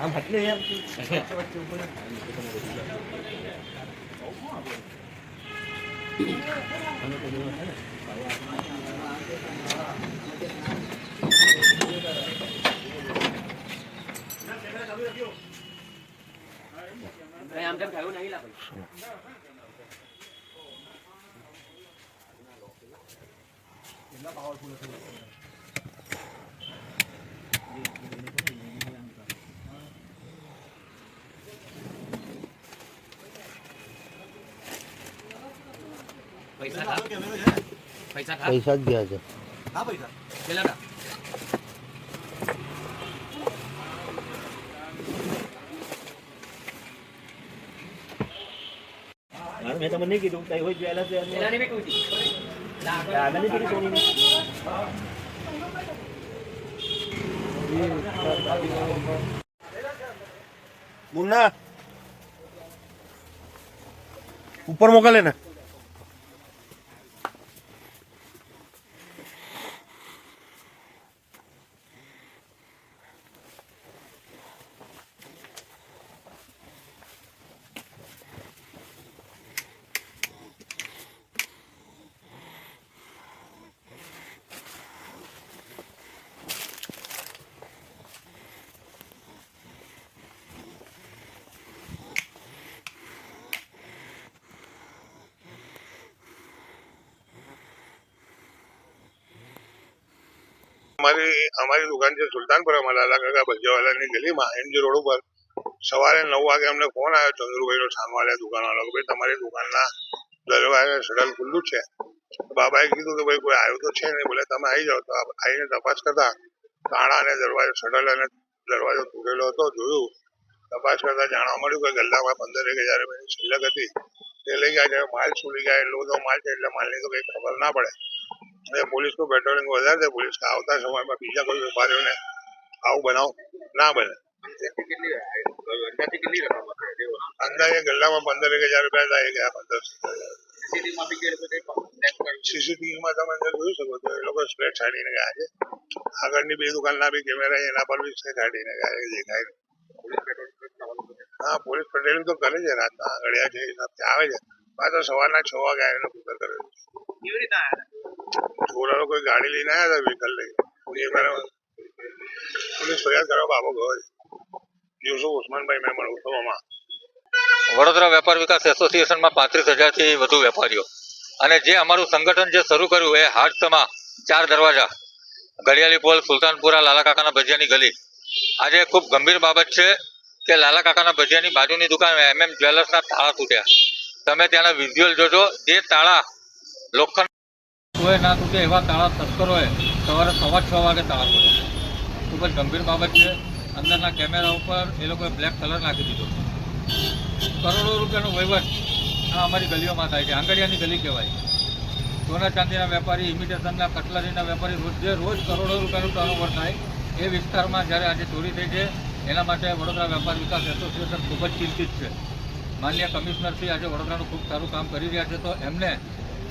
આમ એટલે યાર વચ્ચે વચ્ચે ઊભો રહે. આનો તો જેવો છે ને. કઈ આમ તેમ થયું નહીં લા ભાઈ પૈસા થા પૈસા થા પૈસા જ ગયા છે કેટલા થા હા, મેં તમને નહીં કીધું કઈ હોય પહેલા તો એનું- પેલા ની બી કુટી આગળ નહીં કીધું સોનીને? મુન્ના ઉપર મોકલે ને અમારી અમારી દુકાન છે સુલતાનપુરામાં લાલા કાકા ભજીયાવાલાની ગલીમાં. એમજી રોડ ઉપર સવારે નવ વાગે અમને ફોન આવ્યો ચંદ્રુભાઈનો સામવાળા દુકાનવાળો કે ભાઈ, તમારી દુકાનના દરવાજા શટલ ખુલ્લું છે. બાબાએ કીધું કે, ભાઈ, કોઈ આવ્યું તો છે નહીં. બોલે તમે આવી જાઓ. તો આવીને તપાસ કરતા તાણા અને દરવાજો શટલ અને દરવાજો તૂટેલો હતો, જોયું. તપાસ કરતા જાણવા મળ્યું કે ગલ્લામાં પંદર એક હજાર રૂપિયાની છિલ્લક હતી. તે લઈ ગયા માલ લઈ ગયા, એટલો બધો માલ છે, એટલે માલની તો કંઈ ખબર ના પડે. અને પોલીસનું પેટ્રોલિંગ વધારે પોલીસ આવતા સમયમાં બીજા કોઈ વેપારીઓને આવું બનાવ. ના બને. અંદાજે ગલ્લામાં પંદર એક હજાર રૂપિયા થાય ગયા પંદર સીસીટીવીમાં તમે અંદર જોઈ શકો છો, એ લોકો સ્પ્રેડ છાડીને ગયા છે. આગળની બે દુકાનના બી કેમેરા એના પર બી સ્પ્રેડ છાડીને ગયા છે, દેખાય હા, પોલીસ પેટ્રોલિંગ તો કરે છે, રાતના આગળિયા છે આવે છે. પાછા સવારના છ વાગે આવીને કુતર કરે છે. છોકરાઓ કોઈ ગાડી લઈને આવ્યા હતા વ્હીકલ લઈ પોલીસ ફરિયાદ કરવા બાબો ગયો યુસુફ ઉસ્માનભાઈ મેમણ ઉત્સવમાં વડોદરા વેપાર વિકાસ એસોસિએશનમાં પાંત્રીસ હજારથી વધુ વેપારીઓ. અને જે અમારું સંગઠન જે શરૂ કર્યું એ હાટસમાં ચાર દરવાજા. ઘડિયાળી પોલ, સુલતાનપુરા, લાલા કાકાના ભજીયાની ગલી. આજે ખૂબ ગંભીર બાબત છે કે લાલા કાકાના ભજીયાની બાજુની દુકાન એમ એમ જ્વેલર્સના તાળા તૂટ્યા. તમે ત્યાંના વિઝ્યુઅલ જોજો. જે તાળા લોખંડ તોય ના તૂટે એવા તાળા તસ્કરોએ સવારે સવા છ વાગે તાળા તોડ્યા ખૂબ જ ગંભીર બાબત છે. અંદરના કેમેરા ઉપર એ લોકોએ બ્લેક કલર નાખી દીધો. કરોડો રૂપિયાનો વહીવટ આ અમારી ગલીઓમાં થાય છે. આંગડિયાની ગલી કહેવાય. સોના ચાંદીના વેપારી, ઇમિટેશનના કટલરીના વેપારી રોજ જે રોજ કરોડો રૂપિયાનું ટર્નઓવર થાય, એ વિસ્તારમાં જ્યારે આજે ચોરી થઈ છે, એના માટે વડોદરા વેપાર વિકાસ એસોસિએશન ખૂબ જ ચિંતિત છે. માન્ય કમિશનરશ્રી આજે વડોદરાનું ખૂબ સારું કામ કરી રહ્યા છે. તો એમને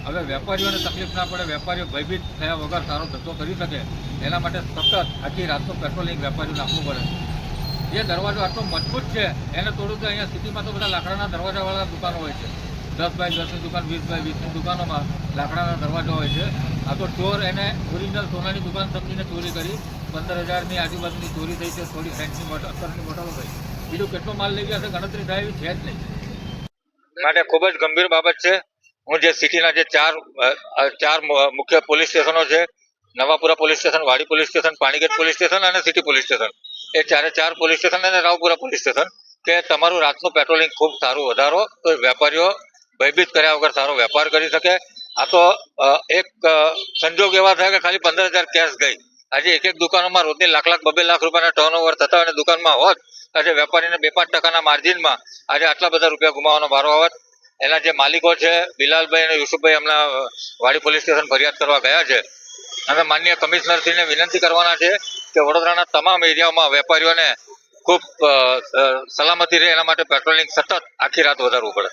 હવે વેપારીઓને તકલીફ ના પડે, વેપારીઓ ભયભીત થયા વગર સારો ધંધો કરી શકે, એના માટે સતત આખી રાતનું પેટ્રોલિંગ વેપારીઓ નાખવું પડે. જે દરવાજો આટલો મજબૂત છે, એને તોડું તો અહીંયા સિટીમાં તો બધા લાકડાના દરવાજાવાળા દુકાનો હોય છે. દસ બાય દસની દુકાન, વીસ બાય વીસની દુકાનોમાં લાકડાના દરવાજા હોય છે. આ તો ચોર એને ઓરિજિનલ સોનાની દુકાન સમજીને ચોરી કરી પંદર હજારની આજુબાજુની ચોરી થઈ છે, થોડી સેન્ટની બોટલ અત્તરની બોટલો થઈ. બીજું કેટલો માલ લઈ ગયા છે, ગણતરી થાય એવી છે જ નહીં. માટે ખૂબ જ ગંભીર બાબત છે. હું જે સિટીના જે ચાર ચાર મુખ્ય પોલીસ સ્ટેશનો છે, Navapura police station, Wadi police station, Panigate police station અને સિટી પોલીસ સ્ટેશન. એ ચારે ચાર પોલીસ સ્ટેશન અને રાવપુરા પોલીસ સ્ટેશન કે તમારું રાતનું પેટ્રોલિંગ ખૂબ સારું વધારો તો વેપારીઓ ભયભીત કર્યા વગર સારો વેપાર કરી શકે. આ તો એક સંજોગ એવા થયા કે ખાલી પંદર હજાર કેશ ગઈ. આજે એક એક દુકાનોમાં રોજની લાખ લાખ, બબે લાખ રૂપિયાના ટર્ન ઓવર થતા અને દુકાનમાં હોત, આજે વેપારીને બે પાંચ ટકાના માર્જિનમાં આજે આટલા બધા રૂપિયા ગુમાવવાનો વારો આવત. એના જે માલિકો છે, બિલાલભાઈ અને યુસુફભાઈ હમણાં વાડી પોલીસ સ્ટેશન ફરિયાદ કરવા ગયા છે. અમે માન્ય કમિશનરશ્રીને વિનંતી કરવાના છે કે વડોદરાના તમામ એરિયામાં વેપારીઓને ખૂબ સલામતી રહે એના માટે પેટ્રોલિંગ સતત આખી રાત વધારવું પડે.